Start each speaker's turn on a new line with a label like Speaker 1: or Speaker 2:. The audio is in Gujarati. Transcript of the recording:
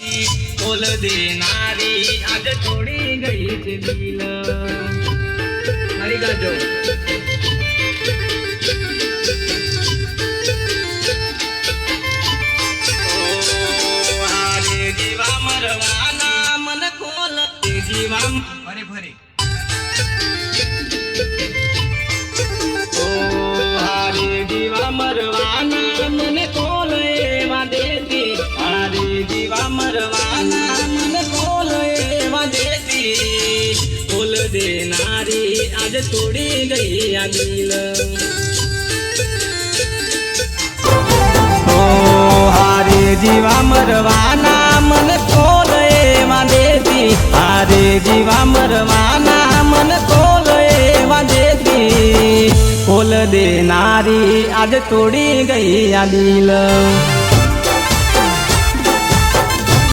Speaker 1: બોલ દેનારી આજ છોડી ગઈ છે દિલ. હરી ગાજો જીવા મરવાના, મન ખોલ જીવા
Speaker 2: ફરી ફરી
Speaker 1: દેનારી આજ તોડી ગઈ આ દિલ હારે જીવા મરવાના મન કોલ એવા દેતી હારે જીવા મરવાના મન કોલ એવા દેતી કોલ દેનારી આજ તોડી ગઈ આ દિલ